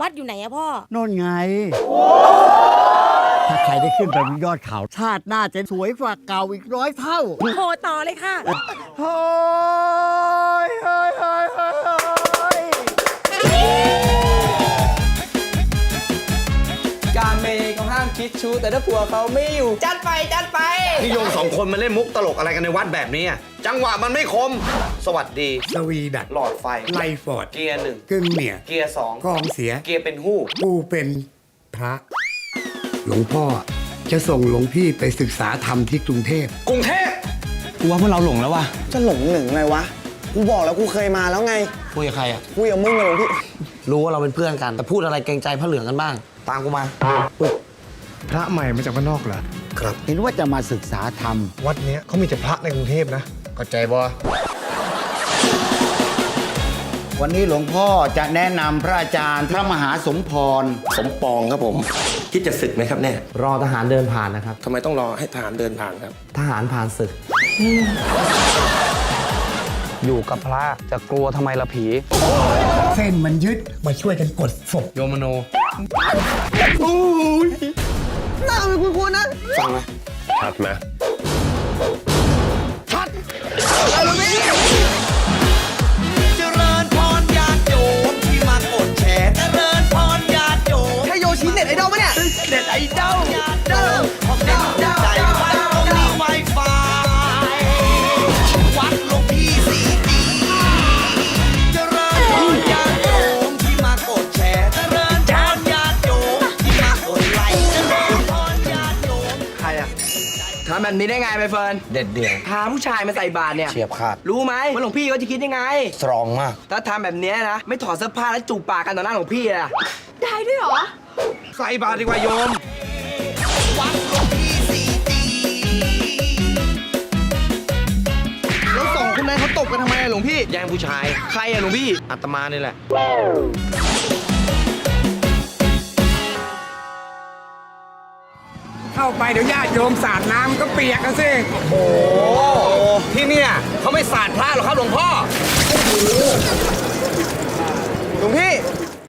วัดอยู่ไหนอะพ่อ โน่นไง ถ้าใครได้ขึ้นไปบนยอดเขา ชาติหน้าจะสวยกว่าเก่าอีกร้อยเท่า โทรต่อเลยค่ะเฮ้ ย์เขาห้ามคิดชู้แต่ถ้าผัวเขาไม่อยู่ จัดไปจัดไปนี่โยมสองคนมาเล่นมุกตลกอะไรกันในวัดแบบนี้อะจังหวะมันไม่คม สวัสดี สวีดัตหลอดไฟ ไลฟอร์ดเกียร์หนึ่งกึ่งเหนี่ยเกียร์สองกองเสีย เกียร์เป็นหู้ กูเป็นพระ หลวงพ่อจะส่งหลวงพี่ไปศึกษาธรรมที่กรุงเทพ กรุงเทพกูว่าพวกเราหลงแล้วว่ะจะหลงหนึ่งไงวะ กูบอกแล้วกูเคยมาแล้วไง คุยกับใครอะ กูอย่ามึงกับหลวงพี่ รู้ว่าเราเป็นเพื่อนกัน แต่พูดอะไรเกรงใจพระเหลืองกันบ้าง ตามกูมา พระใหม่มาจากบ้านนอกเหรอเห็นว่าจะมาศึกษาธรรม วัดเนี้ยเขามีแต่พระในกรุงเทพนะ เข้าใจบ่วันนี้หลวงพ่อจะแนะนำพระอาจารย์พระมหาสมพร สมปองครับผม คิดจะศึกไหมครับเนี่ยรอทหารเดินผ่านนะครับ ทำไมต้องรอให้ทหารเดินผ่านครับ ทหารผ่านศึก อยู่กับพระจะกลัวทำไมละผี เส้นมันยึดมาช่วยกันกดศพโยมโน ฟังไหมชัดไหมเจริญพรญาติโยมที่มากดแชร์เจริญพรญาติโยมใช่โยชิเน็ตไอดอลปะเนี่ยเน็ตไอดอลเดิม ทำแบบนี้ได้ไงใบเฟิร์นเด็ดเดี่ยวพาผู้ชายมาใส่บาตรเนี่ย เฉียบขาดรู้ไหมว่าหลวงพี่เขาจะคิดยังไง สตรองมาก ถ้าทำแบบเนี้ยนะ ไม่ถอดเสื้อผ้าแล้วจูบปากกันต่อหน้าหลวงพี่อะได้ด้วยเหรอ ใส่บาตรดีกว่าโยม แล้วสองคนนั้นเขาตบกันทำไมอะหลวงพี่ แย่งผู้ชาย ใครอะหลวงพี่ อาตมานี่แหละ ไปเดี๋ยวญาติโยมสาดน้ำก็เปียกกันสิโอ้ที่เนี่ยเขาไม่สาดพระหรอกครับหลวงพ่อหลวงพี่